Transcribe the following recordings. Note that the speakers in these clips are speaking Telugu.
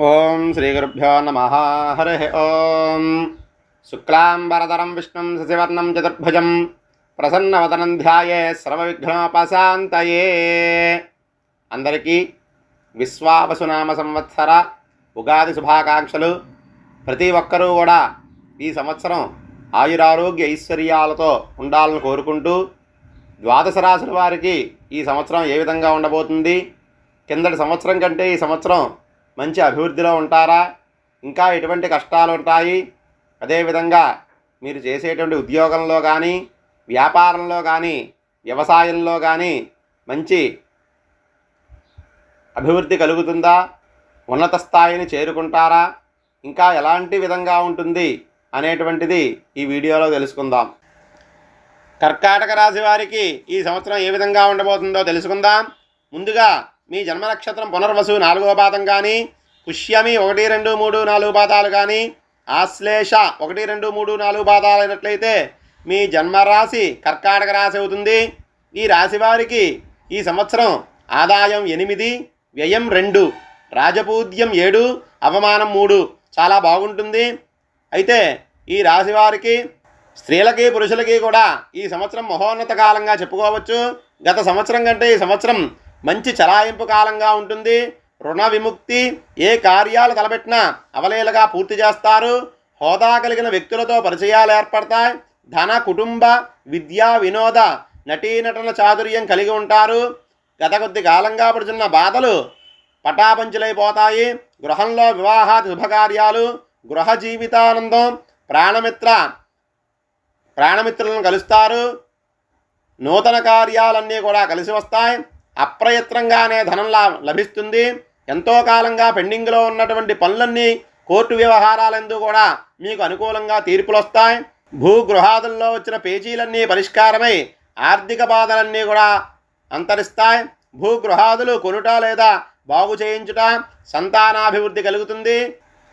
ఓం శ్రీ గురుభ్యో నమ. హరి ఓం. శుక్లాంబరధరం విష్ణుం శశివర్ణం చతుర్భుజం. ప్రసన్నవదనం ధ్యాయే సర్వవిఘ్నోపశాంతయే. అందరికీ విశ్వావసునామ సంవత్సర ఉగాది శుభాకాంక్షలు. ప్రతి ఒక్కరూ కూడా ఈ సంవత్సరం ఆయురారోగ్య ఐశ్వర్యాలతో ఉండాలని కోరుకుంటూ ద్వాదశ రాశుల వారికి ఈ సంవత్సరం ఏ విధంగా ఉండబోతుంది? కిందటి సంవత్సరం కంటే ఈ సంవత్సరం మంచి అభివృద్ధిలో ఉంటారా? ఇంకా ఎటువంటి కష్టాలు ఉంటాయి? అదేవిధంగా మీరు చేసేటువంటి ఉద్యోగంలో కానీ వ్యాపారంలో కానీ వ్యవసాయంలో కానీ మంచి అభివృద్ధి కలుగుతుందా? ఉన్నత స్థాయిని చేరుకుంటారా? ఇంకా ఎలాంటి విధంగా ఉంటుంది అనేటువంటిది ఈ వీడియోలో తెలుసుకుందాం. కర్కాటక రాశి వారికి ఈ సంవత్సరం ఏ విధంగా ఉండబోతుందో తెలుసుకుందాం. ముందుగా మీ జన్మ నక్షత్రం పునర్వసు నాలుగవ పాదం కానీ పుష్యమి ఒకటి రెండు మూడు నాలుగు పాదాలు కానీ ఆశ్లేష ఒకటి రెండు మూడు నాలుగు పాదాలు అయినట్లయితే మీ జన్మరాశి కర్కాటక రాశి అవుతుంది. ఈ రాశి వారికి ఈ సంవత్సరం ఆదాయం ఎనిమిది వ్యయం రెండు రాజపూజ్యం ఏడు అవమానం మూడు. చాలా బాగుంటుంది. అయితే ఈ రాశి వారికి స్త్రీలకి పురుషులకి కూడా ఈ సంవత్సరం మహోన్నత కాలంగా చెప్పుకోవచ్చు. గత సంవత్సరం కంటే ఈ సంవత్సరం మంచి చలాయింపు కాలంగా ఉంటుంది. రుణ విముక్తి ఏ కార్యాలు తలపెట్టినా అవలేలుగా పూర్తి చేస్తారు. హోదా కలిగిన వ్యక్తులతో పరిచయాలు ఏర్పడతాయి. ధన కుటుంబ విద్యా వినోద నటీనటన చాతుర్యం కలిగి ఉంటారు. గత కొద్ది కాలంగా పడుతున్న బాధలు పటాపంచులైపోతాయి. గృహంలో వివాహాది శుభకార్యాలు గృహ జీవితానందం ప్రాణమిత్ర ప్రాణమిత్రులను కలుస్తారు. నూతన కార్యాలన్నీ కూడా కలిసి వస్తాయి. అప్రయత్నంగానే ధనం లా లభిస్తుంది. ఎంతో కాలంగా పెండింగ్లో ఉన్నటువంటి పనులన్నీ కోర్టు వ్యవహారాలందు కూడా మీకు అనుకూలంగా తీర్పులు వస్తాయి భూగృహాదుల్లో వచ్చిన పేజీలన్నీ పరిష్కారమై ఆర్థిక బాధలన్నీ కూడా అంతరిస్తాయి. భూగృహాదులు కొనుట లేదా బాగు చేయించుట సంతానాభివృద్ధి కలుగుతుంది.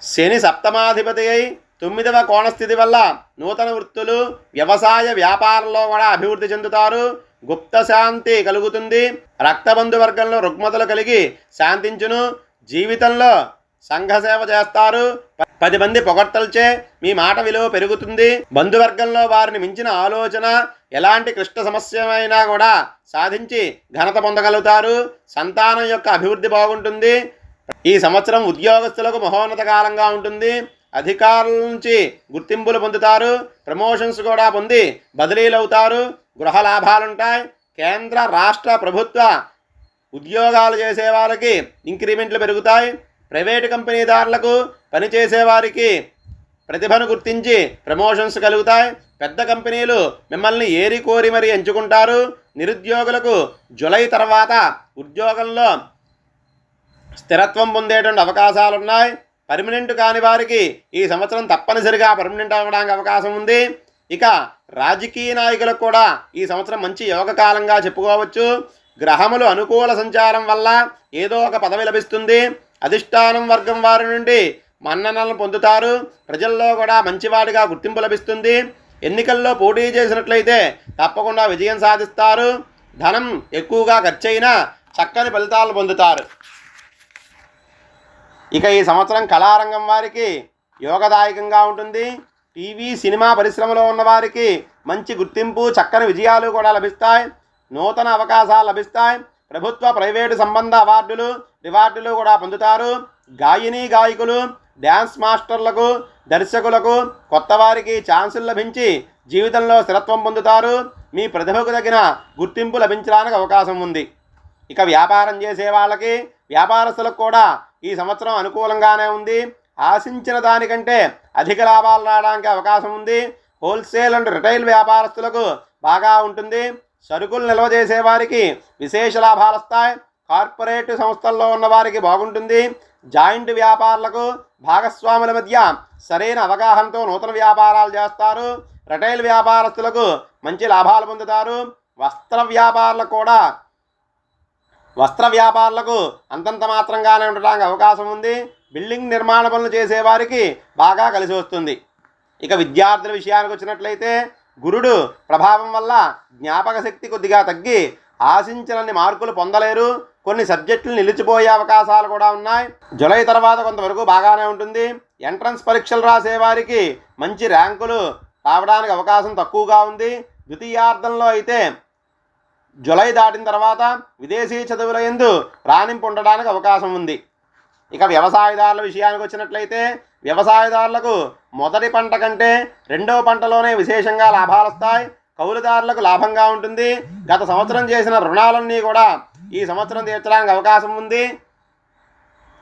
శని సప్తమాధిపతి అయి తొమ్మిదవ కోణస్థితి వల్ల నూతన వృత్తులు వ్యవసాయ వ్యాపారంలో కూడా అభివృద్ధి చెందుతారు. గుప్త శాంతి కలుగుతుంది. రక్తబంధు వర్గంలో రుగ్మతలు కలిగి శాంతించును. జీవితంలో సంఘసేవ చేస్తారు. ప- పది మంది పొగడ్తలచే మీ మాట విలువ పెరుగుతుంది. బంధువర్గంలో వారిని మించిన ఆలోచన ఎలాంటి క్లిష్ట సమస్యమైనా కూడా సాధించి ఘనత పొందగలుగుతారు. సంతానం యొక్క అభివృద్ధి బాగుంటుంది. ఈ సంవత్సరం ఉద్యోగస్తులకు మహోన్నత కాలంగా ఉంటుంది. అధికారుల నుంచి గుర్తింపులు పొందుతారు. ప్రమోషన్స్ కూడా పొంది బదిలీలు అవుతారు గృహ లాభాలుంటాయి కేంద్ర రాష్ట్ర ప్రభుత్వ ఉద్యోగాలు చేసే వాళ్ళకి ఇంక్రిమెంట్లు పెరుగుతాయి. ప్రైవేటు కంపెనీదారులకు పనిచేసే వారికి ప్రతిభను గుర్తించి ప్రమోషన్స్ కలుగుతాయి. పెద్ద కంపెనీలు మిమ్మల్ని ఏరి కోరి మరి ఎంచుకుంటారు. నిరుద్యోగులకు జులై తర్వాత ఉద్యోగంలో స్థిరత్వం పొందేటువంటి అవకాశాలు ఉన్నాయి పర్మనెంట్ కాని వారికి ఈ సంవత్సరం తప్పనిసరిగా పర్మనెంట్ అవ్వడానికి అవకాశం ఉంది. ఇక రాజకీయ నాయకులకు కూడా ఈ సంవత్సరం మంచి యోగ కాలంగా చెప్పుకోవచ్చు. గ్రహములు అనుకూల సంచారం వల్ల ఏదో ఒక పదవి లభిస్తుంది. అధిష్టానం వర్గం వారి నుండి మన్ననలను పొందుతారు. ప్రజల్లో కూడా మంచివాడిగా గుర్తింపు లభిస్తుంది. ఎన్నికల్లో పోటీ చేసినట్లయితే తప్పకుండా విజయం సాధిస్తారు. ధనం ఎక్కువగా ఖర్చయినా చక్కని ఫలితాలు పొందుతారు. ఇక ఈ సంవత్సరం కళారంగం వారికి యోగదాయకంగా ఉంటుంది. టీవీ సినిమా పరిశ్రమలో ఉన్నవారికి మంచి గుర్తింపు చక్కని విజయాలు కూడా లభిస్తాయి. నూతన అవకాశాలు లభిస్తాయి. ప్రభుత్వ ప్రైవేటు సంబంధ అవార్డులు రివార్డులు కూడా పొందుతారు. గాయని గాయకులు డ్యాన్స్ మాస్టర్లకు దర్శకులకు కొత్త వారికి ఛాన్సులు లభించి జీవితంలో స్థిరత్వం పొందుతారు. మీ ప్రతిభకు తగిన గుర్తింపు లభించడానికి అవకాశం ఉంది. ఇక వ్యాపారం చేసే వాళ్ళకి వ్యాపారస్తులకు కూడా ఈ సంవత్సరం అనుకూలంగానే ఉంది. ఆశించిన దానికంటే అధిక లాభాలు రావడానికి అవకాశం ఉంది. హోల్సేల్ అండ్ రిటైల్ వ్యాపారస్తులకు బాగా ఉంటుంది. సరుకులు నిల్వ చేసే వారికి విశేష లాభాలు వస్తాయి. కార్పొరేట్ సంస్థల్లో ఉన్న వారికి బాగుంటుంది. జాయింట్ వ్యాపారులకు భాగస్వాముల మధ్య సరైన అవగాహనతో నూతన వ్యాపారాలు చేస్తారు. రిటైల్ వ్యాపారస్తులకు మంచి లాభాలు పొందుతారు. వస్త్ర వ్యాపారులకు కూడా వస్త్ర వ్యాపారులకు అంతంత మాత్రంగానే ఉండడానికి అవకాశం ఉంది. బిల్డింగ్ నిర్మాణ పనులు చేసేవారికి బాగా కలిసి వస్తుంది. ఇక విద్యార్థుల విషయానికి వచ్చినట్లయితే గురుడు ప్రభావం వల్ల జ్ఞాపక శక్తి కొద్దిగా తగ్గి ఆశించినన్ని మార్కులు పొందలేరు. కొన్ని సబ్జెక్టులు నిలిచిపోయే అవకాశాలు కూడా ఉన్నాయి. జులై తర్వాత కొంతవరకు బాగానే ఉంటుంది. ఎంట్రన్స్ పరీక్షలు రాసేవారికి మంచి ర్యాంకులు రావడానికి అవకాశం తక్కువగా ఉంది. ద్వితీయార్థంలో అయితే జులై దాటిన తర్వాత విదేశీ చదువుల ఎందు రాణింపు ఉండడానికి అవకాశం ఉంది. ఇక వ్యవసాయదారుల విషయానికి వచ్చినట్లయితే వ్యవసాయదారులకు మొదటి పంట కంటే రెండవ పంటలోనే విశేషంగా లాభాలు వస్తాయి కౌలుదారులకు లాభంగా ఉంటుంది. గత సంవత్సరం చేసిన రుణాలన్నీ కూడా ఈ సంవత్సరం తీర్చడానికి అవకాశం ఉంది.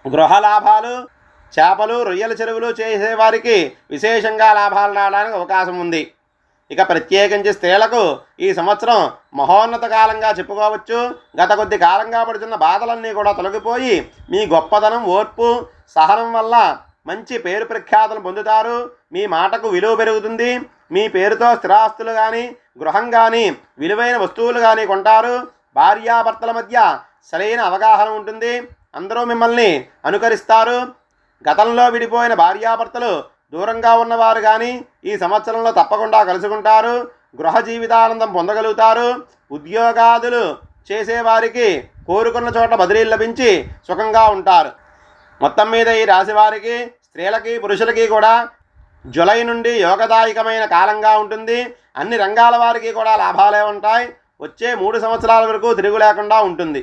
గృహ లాభాలు చేపలు రొయ్యల చెరువులు చేసేవారికి విశేషంగా లాభాలు రావడానికి అవకాశం ఉంది. ఇక ప్రత్యేకించి స్త్రీలకు ఈ సంవత్సరం మహోన్నత కాలంగా చెప్పుకోవచ్చు. గత కొద్ది కాలంగా పడుతున్న బాధలన్నీ కూడా తొలగిపోయి మీ గొప్పదనం ఓర్పు సహనం వల్ల మంచి పేరు ప్రఖ్యాతులు పొందుతారు. మీ మాటకు విలువ పెరుగుతుంది. మీ పేరుతో స్థిరాస్తులు కానీ గృహం కానీ విలువైన వస్తువులు కానీ కొంటారు. భార్యాభర్తల మధ్య సరైన అవగాహన ఉంటుంది. అందరూ మిమ్మల్ని అనుకరిస్తారు. గతంలో విడిపోయిన భార్యాభర్తలు దూరంగా ఉన్నవారు కానీ ఈ సంవత్సరంలో తప్పకుండా కలుసుకుంటారు గృహ జీవితానందం పొందగలుగుతారు. ఉద్యోగాదులు చేసేవారికి కోరుకున్న చోట బదిలీలు లభించి సుఖంగా ఉంటారు. మొత్తం మీద ఈ రాశి వారికి స్త్రీలకి పురుషులకి కూడా జులై నుండి యోగదాయకమైన కాలంగా ఉంటుంది. అన్ని రంగాల వారికి కూడా లాభాలే ఉంటాయి. వచ్చే మూడు సంవత్సరాల వరకు తిరుగు లేకుండా ఉంటుంది.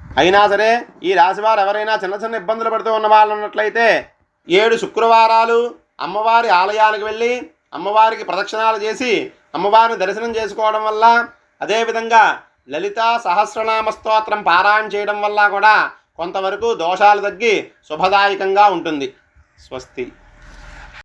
అయినా సరే ఈ రాశివారు ఎవరైనా చిన్న చిన్న ఇబ్బందులు పడుతూ ఉన్న వాళ్ళు ఉన్నట్లయితే ఏడు శుక్రవారాలు అమ్మవారి ఆలయాలకు వెళ్ళి అమ్మవారికి ప్రదక్షిణాలు చేసి అమ్మవారిని దర్శనం చేసుకోవడం వల్ల అదేవిధంగా లలితా సహస్రనామ స్తోత్రం పారాయణ చేయడం వల్ల కూడా కొంతవరకు దోషాలు తగ్గి శుభదాయకంగా ఉంటుంది. స్వస్తి.